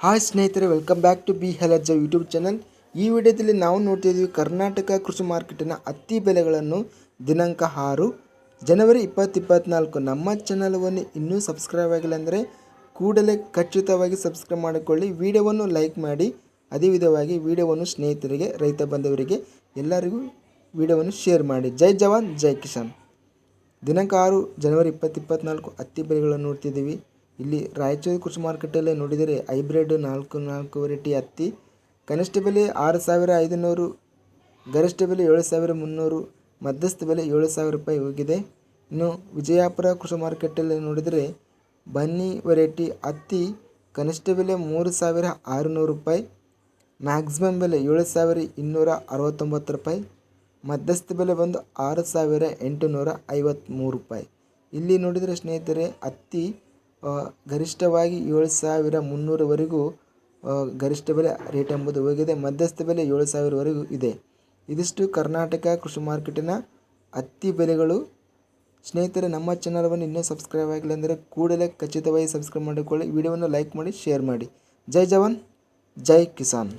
Hi ಸ್ನೇಹಿತರೆ welcome back to B ಹೆಲರ್ಜ YouTube channel ಈ ವಿಡಿಯೋದಲ್ಲಿ ನಾವು ನೋಡ್ತಿದ್ದೀವಿ ಕರ್ನಾಟಕ ಕೃಷಿ ಮಾರ್ಕೆಟಿನ ಹತ್ತಿ ಬೆಲೆಗಳನ್ನು ದಿನಾಂಕ ಆರು, ಜನವರಿ ಇಪ್ಪತ್ತು ಇಪ್ಪತ್ತ್ನಾಲ್ಕು ನಮ್ಮ ಚಾನಲವನ್ನು ಇನ್ನೂ ಸಬ್ಸ್ಕ್ರೈಬ್ ಆಗಿಲ್ಲ ಅಂದರೆ ಕೂಡಲೇ ಖಚಿತವಾಗಿ ಸಬ್ಸ್ಕ್ರೈಬ್ ಮಾಡಿಕೊಳ್ಳಿ. ವಿಡಿಯೋವನ್ನು ಲೈಕ್ ಮಾಡಿ. ಅದೇ ವಿಧವಾಗಿ ವಿಡಿಯೋವನ್ನು ಸ್ನೇಹಿತರಿಗೆ, ರೈತ ಬಂಧುವರಿಗೆ ಎಲ್ಲರಿಗೂ ವಿಡಿಯೋವನ್ನು ಶೇರ್ ಮಾಡಿ. ಜೈ ಜವಾನ್, ಜೈ ಕಿಸಾನ್. ದಿನಾಂಕ ಆರು, ಜನವರಿ ಇಪ್ಪತ್ತು ಇಪ್ಪತ್ನಾಲ್ಕು. ಹತ್ತಿ ಬೆಲೆಗಳನ್ನು ನೋಡ್ತಿದ್ದೀವಿ. ಇಲ್ಲಿ ರಾಯಚೂರು ಕೃಷಿ ಮಾರುಕಟ್ಟೆಯಲ್ಲಿ ನೋಡಿದರೆ ಹೈಬ್ರಿಡ್ ನಾಲ್ಕು ನಾಲ್ಕು ವೆರೈಟಿ ಹತ್ತಿ, ಕನಿಷ್ಠ ಬೆಲೆ ಆರು ಸಾವಿರ ಐದುನೂರು, ಗರಿಷ್ಠ ಬೆಲೆ ಏಳು ಸಾವಿರ ಮುನ್ನೂರು, ಮಧ್ಯಸ್ಥ ಬೆಲೆ ಏಳು ಸಾವಿರ ರೂಪಾಯಿ ಹೋಗಿದೆ. ಇನ್ನು ವಿಜಯಪುರ ಕೃಷಿ ಮಾರುಕಟ್ಟೆಯಲ್ಲಿ ನೋಡಿದರೆ ಬನ್ನಿ ವೆರೈಟಿ ಹತ್ತಿ ಕನಿಷ್ಠ ಬೆಲೆ ಮೂರು ಸಾವಿರ ಆರುನೂರು ರೂಪಾಯಿ, ಮ್ಯಾಕ್ಸಿಮಮ್ ಬೆಲೆ ಏಳು ಸಾವಿರ ಇನ್ನೂರ ಅರವತ್ತೊಂಬತ್ತು ರೂಪಾಯಿ, ಮಧ್ಯಸ್ಥ ಬೆಲೆ ಬಂದು ಆರು ಸಾವಿರ ಎಂಟುನೂರ ಐವತ್ತ್ಮೂರು ರೂಪಾಯಿ. ಇಲ್ಲಿ ನೋಡಿದರೆ ಸ್ನೇಹಿತರೆ, ಹತ್ತಿ ಗರಿಷ್ಠವಾಗಿ ಏಳು ಸಾವಿರ ಮುನ್ನೂರವರೆಗೂ ಗರಿಷ್ಠ ಬೆಲೆ ರೇಟ್ ಎಂಬುದು ಹೋಗಿದೆ. ಮಧ್ಯಸ್ಥ ಬೆಲೆ ಏಳು ಸಾವಿರವರೆಗೂ ಇದೆ. ಇದಿಷ್ಟು ಕರ್ನಾಟಕ ಕೃಷಿ ಮಾರ್ಕೆಟಿನ ಹತ್ತಿ ಬೆಲೆಗಳು. ಸ್ನೇಹಿತರೆ, ನಮ್ಮ ಚಾನಲ್ವನ್ನು ಇನ್ನೂ ಸಬ್ಸ್ಕ್ರೈಬ್ ಆಗಿಲ್ಲ ಅಂದರೆ ಕೂಡಲೇ ಖಚಿತವಾಗಿ ಸಬ್ಸ್ಕ್ರೈಬ್ ಮಾಡಿಕೊಳ್ಳಿ. ವಿಡಿಯೋವನ್ನು ಲೈಕ್ ಮಾಡಿ, ಶೇರ್ ಮಾಡಿ. ಜೈ ಜವಾನ್, ಜೈ ಕಿಸಾನ್.